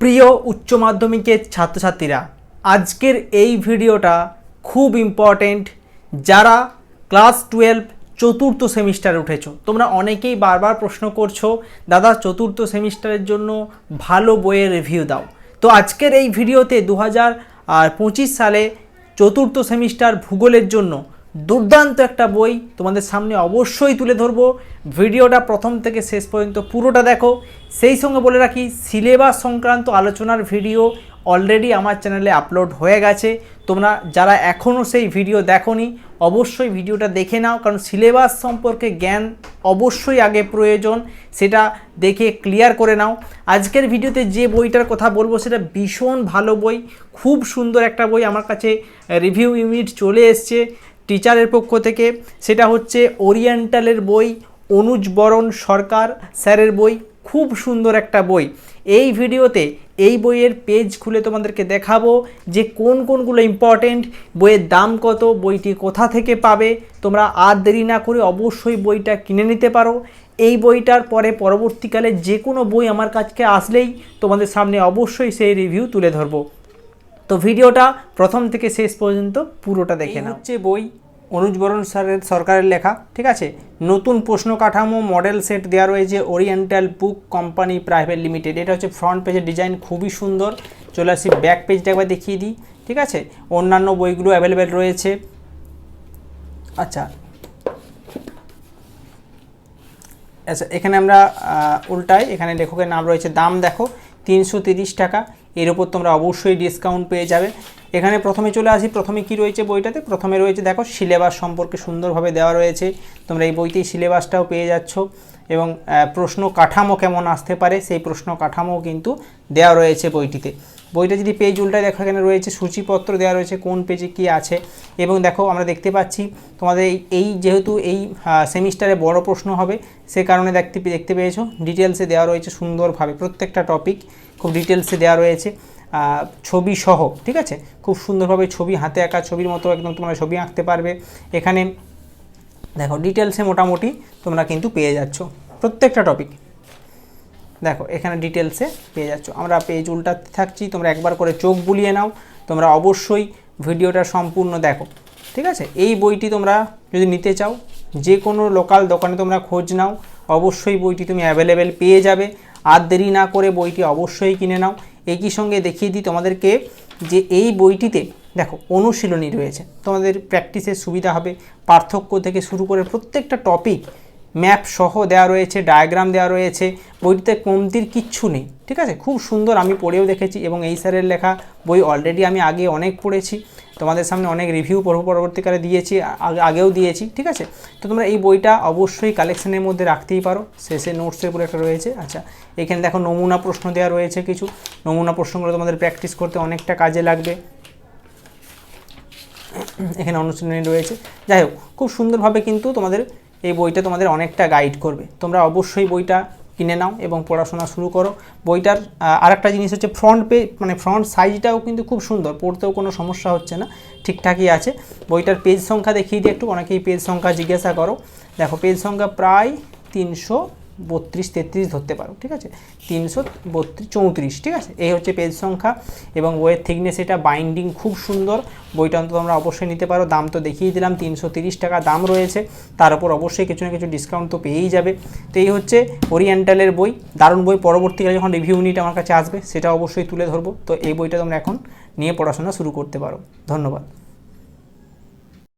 প্রিয় উচ্চ মাধ্যমিকের ছাত্রছাত্রীরা, আজকের এই ভিডিওটা খুব ইম্পর্টেন্ট যারা ক্লাস টুয়েলভ চতুর্থ সেমিস্টারে উঠেছো। তোমরা অনেকেই বারবার প্রশ্ন করছ, দাদা, চতুর্থ সেমিস্টারের জন্য ভালো বইয়ের রিভিউ দাও। তো আজকের এই ভিডিওতে দু হাজার পঁচিশ সালে চতুর্থ সেমিস্টার ভূগোলের জন্য দুর্দান্ত একটা বই তোমাদের সামনে অবশ্যই তুলে ধরবো। ভিডিওটা প্রথম থেকে শেষ পর্যন্ত পুরোটা দেখো। সেই সঙ্গে বলে রাখি, সিলেবাস সংক্রান্ত আলোচনার ভিডিও অলরেডি আমার চ্যানেলে আপলোড হয়ে গেছে। তোমরা যারা এখনও সেই ভিডিও দেখোনি, অবশ্যই ভিডিওটা দেখে নাও, কারণ সিলেবাস সম্পর্কে জ্ঞান অবশ্যই আগে প্রয়োজন, সেটা দেখে ক্লিয়ার করে নাও। আজকের ভিডিওতে যে বইটার কথা বলব, সেটা ভীষণ ভালো বই, খুব সুন্দর একটা বই, আমার কাছে রিভিউ ইউনিট চলে এসছে। টিচারের পক্ষ থেকে। সেটা হচ্ছে ওরিয়েন্টালের বই, অনুজ বরণ সরকার স্যারের বই, খুব সুন্দর একটা বই। এই ভিডিওতে এই বইয়ের পেজ খুলে তোমাদেরকে দেখাবো যে কোন কোনগুলো ইম্পর্টেন্ট বইয়ের দাম কত, বইটি কোথা থেকে পাবে। তোমরা আর দেরি না করে অবশ্যই বইটা কিনে নিতে পারো। এই বইটার পরে পরবর্তীকালে যে কোনো বই আমার কাছকে আসলেই তোমাদের সামনে অবশ্যই সেই রিভিউ তুলে ধরবো। তো ভিডিওটা প্রথম থেকে শেষ পর্যন্ত পুরোটা দেখে নাও। হচ্ছে বই অনুজ বরণ স্যারের সরকারের লেখা ঠিক আছে? নতুন প্রশ্ন কাঠামো মডেল সেট দেওয়া রয়েছে oriental book company private limited এটা হচ্ছে ফ্রন্ট পেজের ডিজাইন খুবই সুন্দর। চলে আসি ব্যাক পেজটা একবার দেখিয়ে দিই ঠিক আছে? অন্যান্য বইগুলো অ্যাভেলেবেল রয়েছে। আচ্ছা। আচ্ছা এখানে আমরা উল্টাই এখানে লেখকের নাম রয়েছে দাম দেখো তিনশো তিরিশ টাকা। এর উপর তোমরা অবশ্যই ডিসকাউন্ট পেয়ে যাবে। এখানে প্রথমে চলে আসি, প্রথমে কি রয়েছে বইটাতে? প্রথমে রয়েছে, দেখো সিলেবাস সম্পর্কে সুন্দরভাবে দেওয়া রয়েছে। তোমরা এই বইতেই সিলেবাসটাও পেয়ে যাচ্ছ। এবং প্রশ্ন কাঠামো কেমন আসতে পারে? সেই প্রশ্ন কাঠামো কিন্তু দেওয়া রয়েছে বইটিতে। বইটা যদি পেজ উল্টায় দেখো, এখানে রয়েছে সূচিপত্র দেওয়া রয়েছে, কোন পেজে কি আছে। এবং দেখো, আমরা দেখতে পাচ্ছি তোমাদের এই- যেহেতু এই সেমিস্টারে বড় প্রশ্ন হবে, সে কারণে দেখতে দেখতে পেয়েছ। ডিটেলসে দেওয়া রয়েছে সুন্দরভাবে প্রত্যেকটা টপিক খুব ডিটেলসে দেওয়া রয়েছে। ছবি সহ ঠিক আছে? খুব সুন্দরভাবে ছবি, হাতে আঁকা ছবির মতো একদম তোমরা ছবি আঁকতে পারবে। এখানে দেখো ডিটেলসে মোটামুটি তোমরা কিন্তু পেয়ে যাচ্ছ। প্রত্যেকটা টপিক দেখো, এখানে ডিটেলসে পেয়ে যাচ্ছ। আমরা পেজ উল্টাতে থাকছি, তোমরা একবার করে চোখ বুলিয়ে নাও, তোমরা অবশ্যই ভিডিওটা সম্পূর্ণ দেখো, ঠিক আছে? এই বইটি তোমরা যদি নিতে চাও, যে কোনো লোকাল দোকানে তোমরা খোঁজ নাও, অবশ্যই বইটি তুমি অ্যাভেলেবেল পেয়ে যাবে। আর দেরি না করে বইটি অবশ্যই কিনে নাও। একই সঙ্গে দেখিয়ে দিই তোমাদেরকে যে এই বইটিতে দেখো, অনুশীলনী রয়েছে। তোমাদের প্র্যাকটিসের সুবিধা হবে। পার্থক্য থেকে শুরু করে প্রত্যেকটা টপিক ম্যাপ সহ দেওয়া রয়েছে, ডায়াগ্রাম দেওয়া রয়েছে, বইটিতে কমতির কিচ্ছু নেই, ঠিক আছে? খুব সুন্দর আমি পড়েও দেখেছি এবং এই স্যারের লেখা বই অলরেডি আমি আগে অনেক পড়েছি, তোমাদের সামনে অনেক রিভিউ পরবর্তীকালে দিয়েছি আগে- আগেও দিয়েছি, ঠিক আছে? তো তোমরা এই বইটা অবশ্যই কালেকশনের মধ্যে রাখতেই পারো, শেষে নোটসের উপরে একটা রয়েছে আচ্ছা এখানে দেখো নমুনা প্রশ্ন দেওয়া রয়েছে কিছু, নমুনা প্রশ্নগুলো তোমাদের প্র্যাকটিস করতে অনেকটা কাজে লাগবে। এখানে অনুশীলনী রয়েছে, যাই হোক, খুব সুন্দরভাবে কিন্তু তোমাদের এই বইটা তোমাদের অনেকটা গাইড করবে। তোমরা অবশ্যই বইটা কিনে নাও এবং পড়াশোনা শুরু করো। বইটার আর একটা জিনিস হচ্ছে ফ্রন্ট পে মানে ফ্রন্ট সাইজটাও কিন্তু খুব সুন্দর, পড়তেও কোনো সমস্যা হচ্ছে না, ঠিকঠাকই আছে। বইটার পেজ সংখ্যা দেখিয়ে দিই একটু, অনেকেই পেজ সংখ্যা জিজ্ঞাসা করো। দেখো পেজ সংখ্যা প্রায় তিনশো বত্রিশ, তেত্রিশ ধরতে পারো, ঠিক আছে? তিনশো বত্রিশ, চৌত্রিশ, ঠিক আছে? এই হচ্ছে পেজ সংখ্যা এবং বইয়ের থিকনেস এটা বাইন্ডিং খুব সুন্দর। বইটা অন্তত তোমরা অবশ্যই নিতে পারো। দাম তো দেখিয়ে দিলাম, তিনশো টাকা দাম রয়েছে। তার উপর অবশ্যই কিছু না কিছু ডিসকাউন্ট তো পেয়েই যাবে। তো এই হচ্ছে ওরিয়েন্টালের বই। দারুণ বই। পরবর্তীকালে যখন রিভিউ ইউনিট আমার কাছে আসবে, সেটা অবশ্যই তুলে ধরবো। তো এই বইটা তোমরা এখন নিয়ে পড়াশোনা শুরু করতে পারো। ধন্যবাদ।